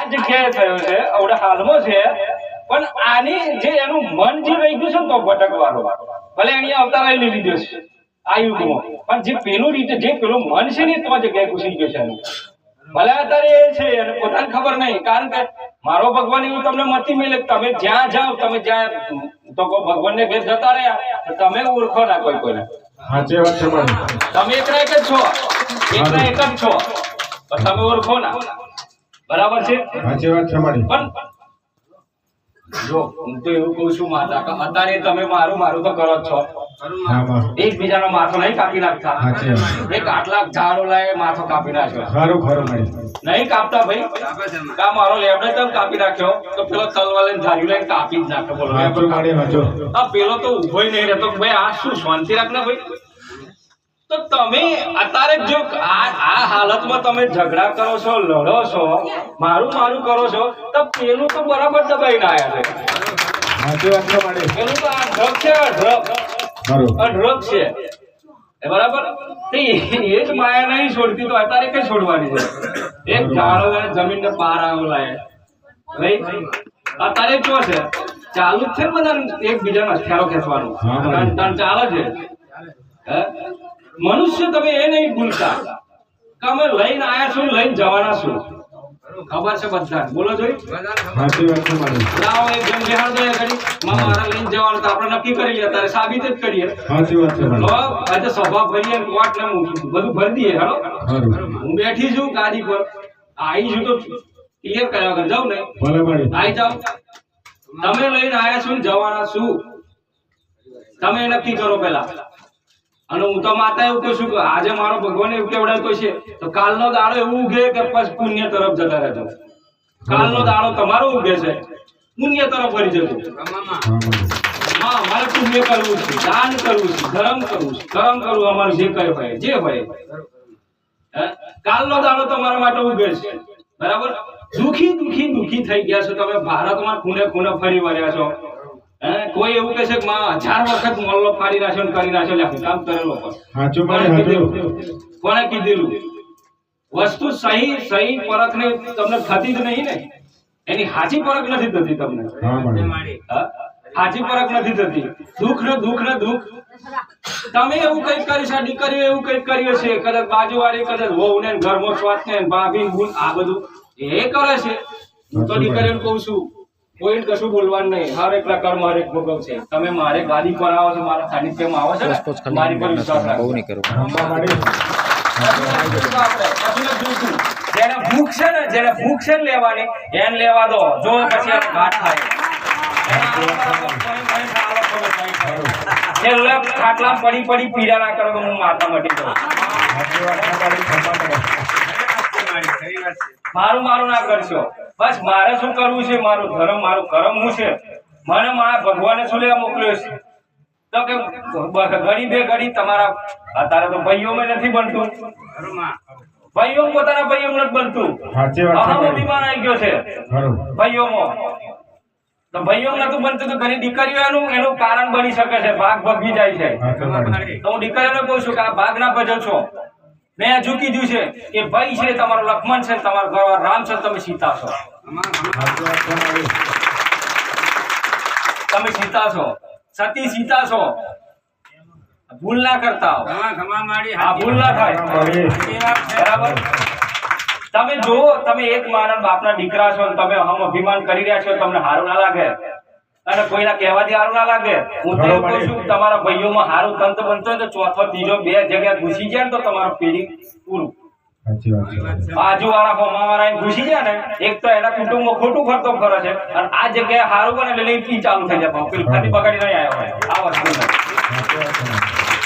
આ જગ્યાએ થયો છે આવડે હાલમાં છે. પણ આની જે એનું મન જે રહી ગયું છે ને તો ભટકવાનું ભલે એની અવતાર લઈ લીધો છે આ યુગમાં. પણ જે પેલું રીતે જે પેલું મન છે ને તો જગ્યાએ ઘૂસી ગયો છે. એનું ભલે અત્યારે એ છે અને પોતાને ખબર નહીં કારણ કે મારો ભગવાન એવું તમને મતી મેલે તમે જ્યાં જાઓ તમે જ્યાં તો ભગવાન ને ઘેર જતા રહ્યા તમે ઓળખો ના કોઈ કોઈને. સાચી વાત છે તમે એકના એક જ છો. એકના એક જ છો. તમે ઓળખો ના. બરાબર છે? સાચી વાત છે મારી. પણ જો હું તો એવું કહું છું માતા કે અત્યારે તમે મારું મારું તો કરો જ છો. એકબીજાનો માથો નહીં કાપી નાખતા. એક આટલા ઝાડો લાય માથો કાપી નાખ્યો ખરું ખરું નહીં કાપતા ભાઈ. કા મારો લેબડે તમે કાપી નાખ્યો? તો પેલો તલવાર લઈને ધાર્યું લઈને કાપી જ નાખ્યો બોલો. આ પેલો તો ઊભો નહીં રહેતો. ભાઈ આ શું શાંતિ રાખ ને ભાઈ? તો તમે અત્યારે જો આ હાલતમાં તમે ઝઘડા કરો છો લડો છો મારું મારું કરો છો તો પેલું તો બરાબર દબાઈને આયા છે છે પેલું તો આ ડ્રગ છે આ ડ્રગ. આ ડ્રગ છે. બરાબર? એ જ માયા નહીં છોડતી તો અત્યારે કઈ છોડવાની છે? એક ઝાડો અને જમીનને પાર આવો લાય અત્યારે શું છે. ચાલુ જ છે ને બધા એકબીજાનો હથિયારો ખેંચવાનું. ચાલે છે. હે? મનુષ્ય તમે એ નહીં ભૂલતા. કે અમે લઈને આયા છું લઈને જવાના છું. ખબર છે બધા બોલો જોઈ. સાચી વાત છે મારી. લાવો એક જણ બેહાડ દો એ માં મારે લઈને જવાનું તો આપણે નક્કી કરી લે તારે સાબિત જ કરીએ. સાચી વાત છે મારી. આજે સભા ભરીએ કોટ ને બધું ભરી દઈએ હેલો? હું બેઠી છું ગાડી પર. આવી છું તો ક્લિયર કર્યા વગર જાઉં ને. ભલે આવી જાવ તમે લઈને આયા છો ને જવાના છું. તમે નક્કી કરો પેલા અને હું તો માતા એવું કહું છું કે આજે મારો ભગવાન એવું કેવડાવતો છે. તો કાલનો દાડો એવું ઉગે કે પછી પુણ્ય તરફ જતા રહેજો. કાલનો દાડો તમારો ઉગે છે. પુણ્ય તરફ ફરી જજો. હા, મારી મારે પુણ્ય કરવું છે, દાન કરવું છે, ધર્મ કરવું છે. કર્મ કરવું અમારું જે કઈ હોય જે હોય? કાલનો દાડો તમારા માટે ઉગે છે. બરાબર? દુખી દુખી દુખી થઈ ગયા છો તમે. ભારતમાં ખૂને ખૂને ફરી વળ્યા છો. કોઈ એવું કહે છે કે માં હજાર વખત મોલ્લો ફાડી નાખ્યો ને કરી નાખ્યો લ્યા કામ કરેલો પણ. કોણે કીધેલું? વસ્તુ સહી સહી પરખને તમને થતી જ નહીં ને. એની હાચી પરખ નથી થતી તમને. હાચી પરખ નથી થતી. દુઃખ ને દુઃખ ને દુઃખ. તમે એવું કંઈક કરી છે દીકરીઓ એવું કંઈક કર્યું છે કદાચ બાજુવાળી કદાચ વહુ ને ઘરમાં સ્વાત ને ભાભી ગુણ આ બધું એ કરે છે. હું તો દીકરીઓને કહું છું કોઈ કશું બોલવાનું નહીં. હર એક પ્રકાર મારે એક ભોગવ છે. તમે મારે ગાડી પર આવો છો મારા સાનિધ્યમાં આવો છો મારી પર વિશ્વાસ રાખો. બહુ નહીં કરો. જેને ભૂખ છે ને જેને ભૂખ છે ને લેવાની એને લેવા દો. જો પછી એને ઘાટ થાય. ખાટલા પડી પડી પીડા ના કરો તો હું માતા મટી દઉં સાચી વાત છે. મારી મારું ના કરશો. બસ મારે શું કરવું છે? મારું ધર્મ મારું કર્મ હું છે? મને મારા ભગવાને શું લેવા મોકલ્યો છે? તો કે ઘડી બે ઘડી તમારા અત્યારે તો ભાઈઓમાં નથી બનતું. ભાઈઓ પોતાના ભાઈઓ નથી બનતું. સાચી અહમ અભિમાન આવી ગયો છે. ભાઈઓમાં. તો ભાઈઓ નતું બનતું તો ઘણી દીકરીઓ એનું એનું કારણ બની શકે છે. ભાગ ભગવી જાય છે. તો હું દીકરીઓને કહું છું કે આ ભાગ ના ભજો છો મેં હજુ કીધું છે કે ભાઈ છે તમારો લક્ષ્મણ છે તમારો ઘરવાળો રામ છે તમે સીતા છો. તમે સીતા છો. સતી સીતા છો. ભૂલ ના કરતા હો. આ ભૂલ ના થાય. બરાબર? તમે જો તમે એક માનવ બાપના દીકરા છો તમે હમ અભિમાન કરી રહ્યા છો તમને સારું ના લાગે. અને કોઈના કહેવાથી સારું ના લાગે. હું તો એવું કહું છું તમારા ભાઈઓમાં સારું તંત બનતો હોય તો ચોથો ત્રીજો બે જગ્યા ઘૂસી જાય ને તો તમારું પેઢી પૂરું. બાજુવાળા વાત વાળા હોમા વાળા ઘૂસી જાય ને એક તો એના કુટુંબમાં ખોટું ફરતો ફરે છે અને આ જગ્યાએ સારું બને એટલે ચાલુ થઈ જાય. ખાલી બગાડી નહીં આવ્યો આ વસ્તુ.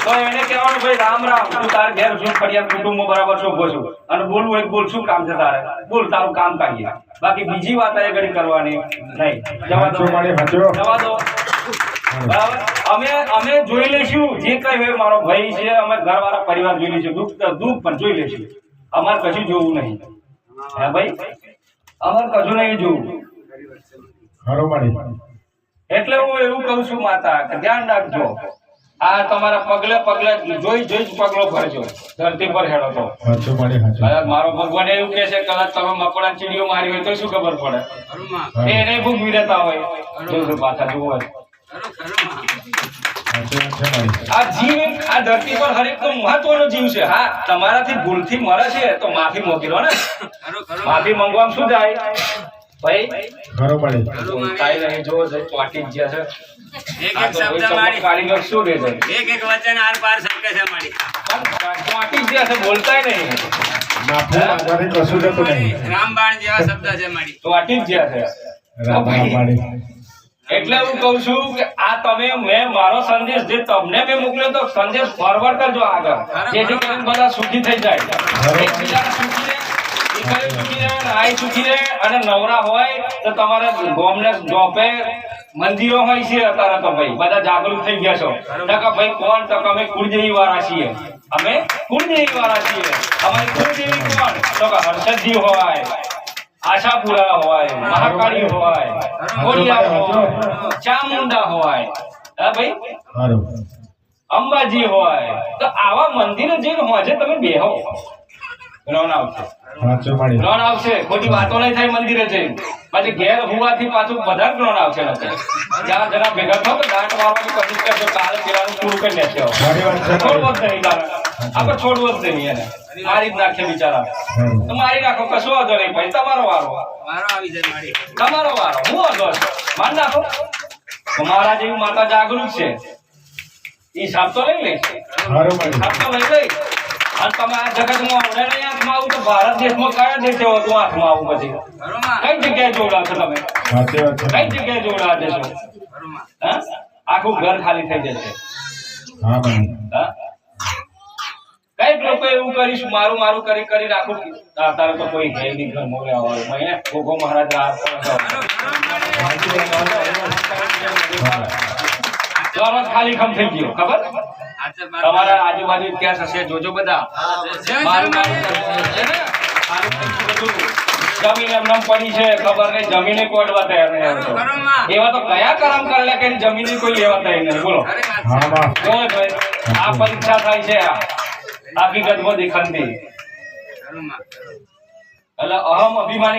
તો એને કહેવાનું ભાઈ રામ રામ તું તાર ઘેર છું ફરિયાદ કુટુંબમાં બરાબર શોભો છું. અને બોલવું હોય બોલ શું કામ છે તારે? બોલ તારું કામ કાઢીએ. બાકી બીજી વાત એ ઘડી કરવાની નહીં. જવા દો. સાચું મારી સાચું જવા દો. બરાબર? અમે અમે જોઈ લઈશું. જે કઈ હોય મારો ભાઈ છે અમે ઘરવાળા પરિવાર જોઈ લઈશું. દુઃખ દુઃખ પણ જોઈ લઈશું. અમારે કશું જોવું નહીં. હે ભાઈ? અમારે કશું નહીં જોવું. એટલે હું એવું કહું છું માતા કે ધ્યાન રાખજો. આ તમારા પગલે પગલે જોઈ જોઈ જ પગલો ભરજો. ધરતી પર હેડો તો. મારી ભગવાન એવું કે છે કદાચ તમે મકોડા ચીડીઓ મારી હોય તો શું ખબર પડે? એને ભૂગવી વિરતા હોય. પાછા મારી આ જીવ આ ધરતી પર હરેક નો મહત્વનો જીવ છે. હા તમારાથી ભૂલથી મરે છે તો માફી મોકલો લો ને. માફી માંગવામાં શું થાય? ભાઈ? ખરો મારી બોલતાય નહીં જો છે ચોટી ગયા છે. એક આ એક શબ્દ મારી. કારીગર શું રહે છે એક એક વચન આર પાર શકે છે મારી. ચોટી જ ગયા છે બોલતાય નહીં. માફી માંગવાથી કશું જતું નહીં. રામબાણ જેવા શબ્દ છે મારી. ચોટી ગયા છે. રામ રામ એટલે હું કહું છું કે આ તમે મેં મારો સંદેશ જે તમને મેં મોકલ્યો તો સંદેશ ફોરવર્ડ કરજો આગળ. જેથી કરીને બધા સુખી થઈ જાય. એકબીજા સુખી રહે સુખી રહે નાઈ સુખી રહે અને નવરા હોય તો તમારે ગોમને જોપે મંદિરો હોય છે અત્યારે તો ભાઈ બધા જાગૃત થઈ ગયા છો. તો કે ભાઈ કોણ તો અમે કુળદેવી વાળા છીએ. અમે કુળદેવી વાળા છીએ. અમારી કુળદેવી કોણ? તો કે હર્ષદજી હોય આશાપુરા હોય મહાકાળી હોય કોડિયા હોય ચામુંડા હોય. હા ભાઈ? અંબાજી હોય. તો આવા મંદિરે જઈને હોજે તમે બેહો. આવશે. આવશે. ખોટી વાતો નહીં થાય મંદિરે જઈને. પછી ઘેર હોવાથી પાછું બધા જ આવશે જ્યાં જરા ભેગા થો તો દાંત મારવાની કોશિશ કરજો કાલે પેલાનું પૂરું કરી છોડવો જ નહીં આપણે છોડવો જ નહીં એને. મારી જ નાખે બિચારા. તો મારી નાખો કશો વાંધો નહીં ભાઈ. તમારો વારો. મારો આવી જાય મારી. તમારો વારો. હું વાંધો મારી નાખો. તમારા જેવી માતા જાગૃત છે. ઈ હિસાબ તો લઈ લઈશ મારી તો લઈ લઈશ અને તમે આ જગતમાં અમને નહીં હાથમાં આવું તો ભારત દેશમાં કયા દેશે હોતું હાથમાં આવું પછી કઈ જગ્યાએ જોડાશો તમે સાચી વાત છે કઈ જગ્યાએ જોડા દેશો આખું ઘર ખાલી થઈ જશે હા મારી હા કંઈક લોકો એવું કરીશું મારું મારું કરી કરી રાખું તારે તો કોઈ હે નહીં ઘર મોકલ્યા હોય મેં ગોગો મહારાજ રાત ખાલી ખમ થઈ ગયો ખબર તમારા આજુબાજુ ઇતિહાસ હશે જોજો બધા છે. જમીન પડી ખબર નહીં જમીને કોડવા તૈયાર નહીં એવા તો કયા કરમ કરેલા કે જમીન કોઈ લેવા તૈયાર નહીં બોલો આ પરીક્ષા થાય છે આ હકીકતમાં દેખાતી એટલે અહમ અભિમાની